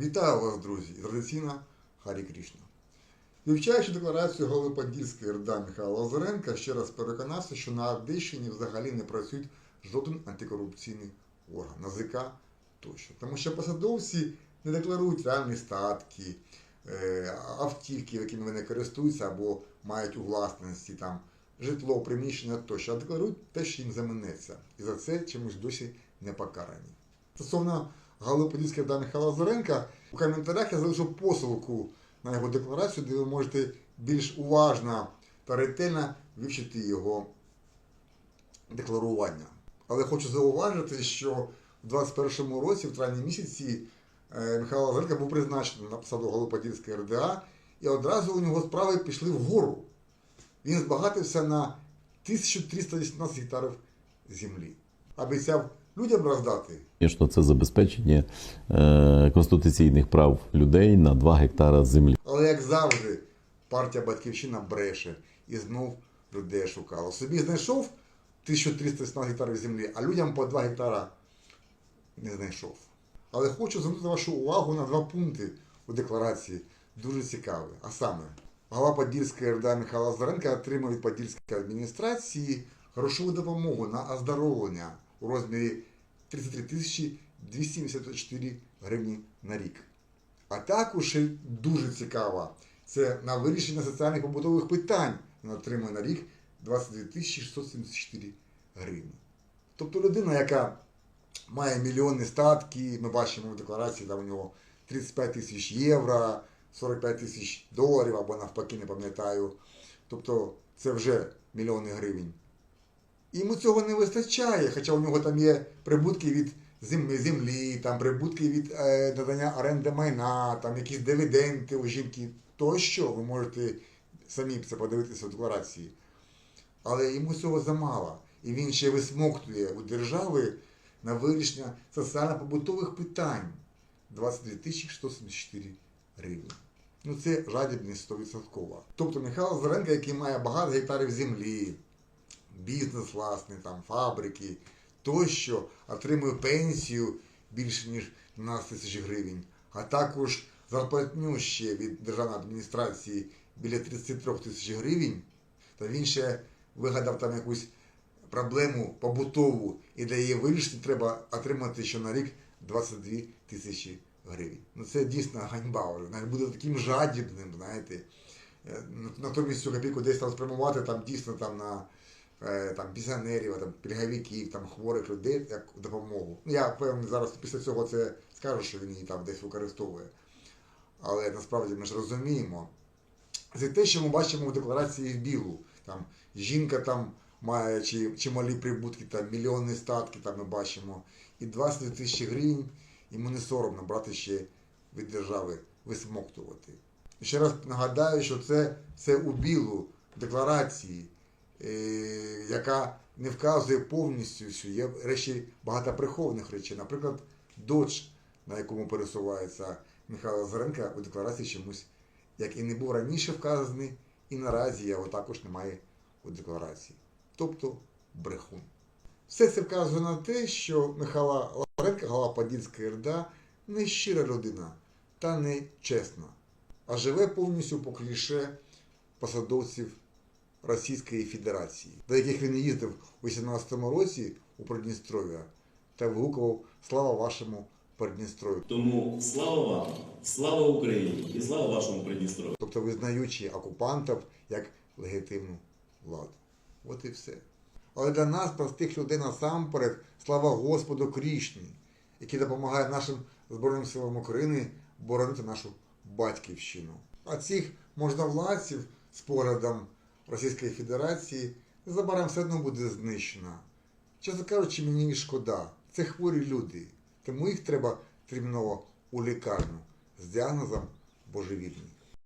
Вітаю вас, друзі! І Традиційно Харі Крішна. Вивчаючи декларацію голови Подільської РДА Михайла Лазаренка, ще раз переконався, що на Одещині взагалі не працюють жоден антикорупційний орган, НАЗК тощо. Тому що посадовці не декларують реальні статки, е, автівки, якими вони користуються або мають у власності там житло, приміщення тощо, а декларують те, що їм заманеться. І за це чомусь досі не покарані. Стосовно голови Подільської РДА Михайла Лазаренка, у коментарях я залишив посилку на його декларацію, де ви можете більш уважно та ретельно вивчити його декларування. Але хочу зауважити, що в 2021 році, в травні місяці, е, Михайло Лазаренко був призначений на посаду голови Подільської РДА, і одразу у нього справи пішли вгору. Він збагатився на 1318 гектарів землі. Обіцяв людям роздати Звісно, це забезпечення е, конституційних прав людей на 2 гектара землі. Але як завжди, партія Батьківщина бреше і знов людей шукала. Собі знайшов 1317 гектарів землі, а людям по 2 гектара не знайшов. Але хочу звернути вашу увагу на два пункти у декларації, дуже цікаві. А саме, голова Подільської РДА Михайла Лазаренка отримав від Подільської адміністрації грошову допомогу на оздоровлення у розмірі 33 тисячі 274 гривні на рік. А також дуже цікаво, це на вирішення соціальних побутових питань він отримує на рік 22 тисячі 674 гривні. Тобто людина, яка має мільйонні статки, ми бачимо в декларації, там у нього 35 тисяч євро, 45 тисяч доларів або навпаки, не пам'ятаю. Тобто це вже мільйони гривень. Йому цього не вистачає, хоча у нього там є прибутки від землі, там прибутки від е, надання оренди майна, там якісь дивіденди у жінки тощо. Ви можете самі це подивитися в декларації. Але йому цього замало. І він ще висмоктує у держави на вирішення соціально-побутових питань 22 тисячі 174 гривні. Ну це жадібність 100%. Тобто Михайло Заренко, який має багато гектарів землі, бізнес власний, там, фабрики, тощо отримує пенсію більше ніж 12 тисяч гривень, а також зарплатню ще від державної адміністрації біля 33 тисяч гривень, то він ще вигадав там якусь проблему побутову, і для її вирішення треба отримати ще на рік 22 тисячі гривень. Ну це дійсно ганьба вже. Навіть буде таким жадібним, знаєте. Е, Натомість цю копійку десь там спрямувати там дійсно там на там, пенсіонерів, там, пільговиків, там, хворих людей як допомогу. Ну, я певний зараз після цього це скажу, що він її там десь використовує. Але насправді ми ж розуміємо. Це те, що ми бачимо в декларації в білу. Там жінка там має чи, чималі прибутки, там мільйонні статки, там ми бачимо. І 20 тисяч гривень йому не соромно брати ще від держави, висмоктувати. Ще раз нагадаю, що це, це у білу декларації, е, яка не вказує повністю всю. Є речі багато прихованих речей. Наприклад, додж, на якому пересувається Михайло Заренка, у декларації чомусь, як і не був раніше вказаний, і наразі його також немає у декларації. Тобто брехун. Все це вказує на те, що Михайло Лазаренко, голова Подільської РДА, не щира людина та не чесна, а живе повністю по кліше посадовців Російської Федерації, до яких він їздив у 18-му році у Придністров'я та вигукував Слава вашому Придністров'ю, Тому слава вам, слава Україні і слава вашому Придністров'ю. тобто визнаючи окупантів як легітимну владу. От і все. Але для нас, простих людей, насамперед, слава Господу Крішні, який допомагає нашим Збройним силам України боронити нашу батьківщину. А цих можновладців з поглядом Російської Федерації незабаром все одно буде знищено. Чесно кажучи, мені не шкода. Це хворі люди, тому їх треба терміново у лікарню з діагнозом божевільний.